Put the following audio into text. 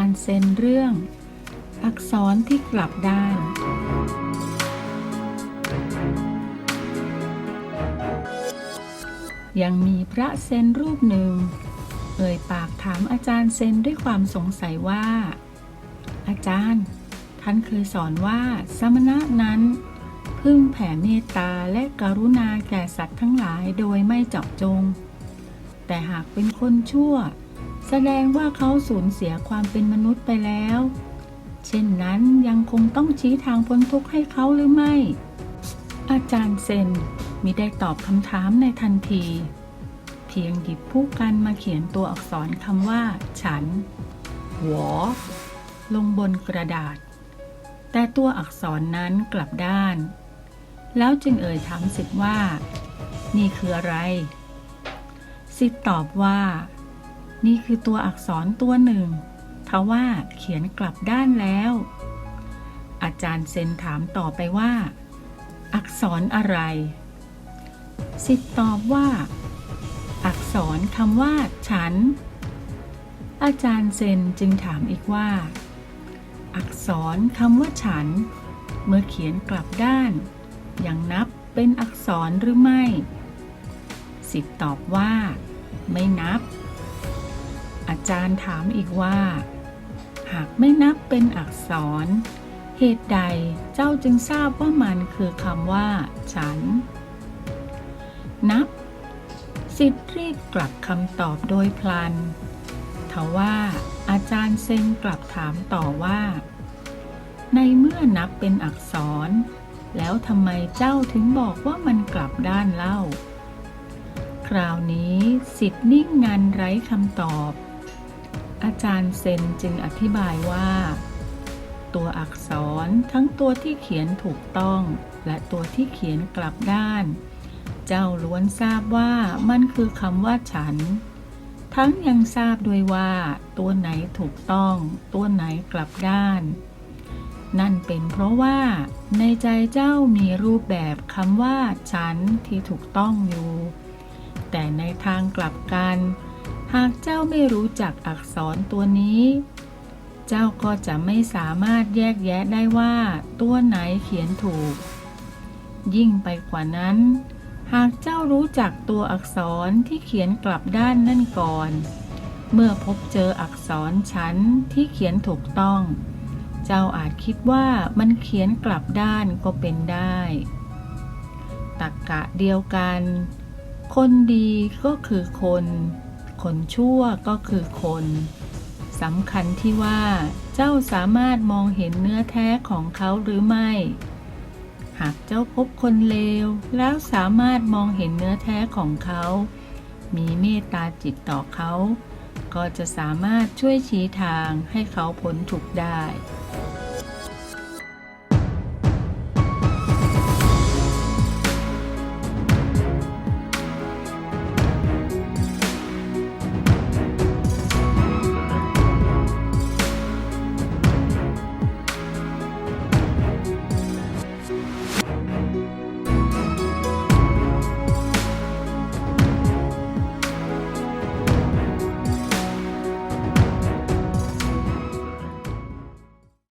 ารย์เซนเรื่อง อักษรที่กลับด้าน ยังมีพระเซนรูปหนึ่ง เอ่ยปากถามอาจารย์เซนด้วยความสงสัยว่า อาจารย์ ท่านเคยสอนว่าสมณะนั้น พึ่งแผ่เมตตาและกรุณาแก่สัตว์ทั้งหลายโดยไม่เจาะจง แต่หากเป็นคนชั่ว แสดงว่าเขาสูญเสียความเป็นมนุษย์ไปแล้ว เช่นนั้นยังคงต้องชี้ทางพ้นทุกข์ให้เขาหรือไม่ อาจารย์เซนมิได้ตอบคำถามในทันที เพียงหยิบผู้กันมาเขียนตัวอักษรคำว่า ฉัน หวอ ลงบนกระดาษ แต่ตัวอักษรนั้นกลับด้าน แล้วจึงเอ่ยถามสิทธิ์ว่า นี่คืออะไร สิทธิ์ตอบว่า นี่คือตัวอักษรตัวหนึ่งทว่าเขียนกลับด้านแล้ว อาจารย์เซนถามต่อไปว่า อักษรอะไร สิทธิ์ตอบว่า อักษรคำว่า ฉัน อาจารย์เซนจึงถามอีกว่า อักษรคำว่าฉัน เมื่อเขียนกลับด้าน ยังนับเป็นอักษรหรือไม่ สิทธิ์ตอบว่า ไม่นับ อาจารย์ถามอีกว่า หากไม่นับเป็นอักษร เหตุใดเจ้าจึงทราบว่ามันคือคำว่า ฉัน นับ สิทธิ์รีบกลับคำตอบโดยพลันทว่าอาจารย์เซนกลับถามต่อว่า ในเมื่อนับเป็นอักษร แล้วทำไมเจ้าถึงบอกว่ามันกลับด้านเล่า คราวนี้สิทธิ์นิ่งงันไร้คำตอบ อาจารย์เซนจึงอธิบายว่า ตัวอักษรทั้งตัวที่เขียนถูกต้อง และตัวที่เขียนกลับด้าน เจ้าล้วนทราบว่ามันคือคำว่าฉัน ทั้งยังทราบด้วยว่า ตัวไหนถูกต้อง ตัวไหนกลับด้าน นั่นเป็นเพราะว่า ในใจเจ้ามีรูปแบบคำว่าฉันที่ถูกต้องอยู่ แต่ในทางกลับกัน หากเจ้าไม่รู้จักอักษรตัวนี้ เจ้าก็จะไม่สามารถแยกแยะได้ว่า ตัวไหนเขียนถูก ยิ่งไปกว่านั้น หากเจ้ารู้จักตัวอักษรที่เขียนกลับด้านนั่นก่อน เมื่อพบเจออักษรชั้นที่เขียนถูกต้อง เจ้าอาจคิดว่ามันเขียนกลับด้านก็เป็นได้ตักกะเดียวกัน คนดีก็คือคน คนชั่วก็คือคนสำคัญที่ว่าเจ้าสามารถมองเห็นเนื้อแท้ของเขาหรือไม่ หากเจ้าพบคนเลวแล้วสามารถมองเห็นเนื้อแท้ของเขา มีเมตตาจิตต่อเขา ก็จะสามารถช่วยชี้ทางให้เขาพ้นทุกข์ได้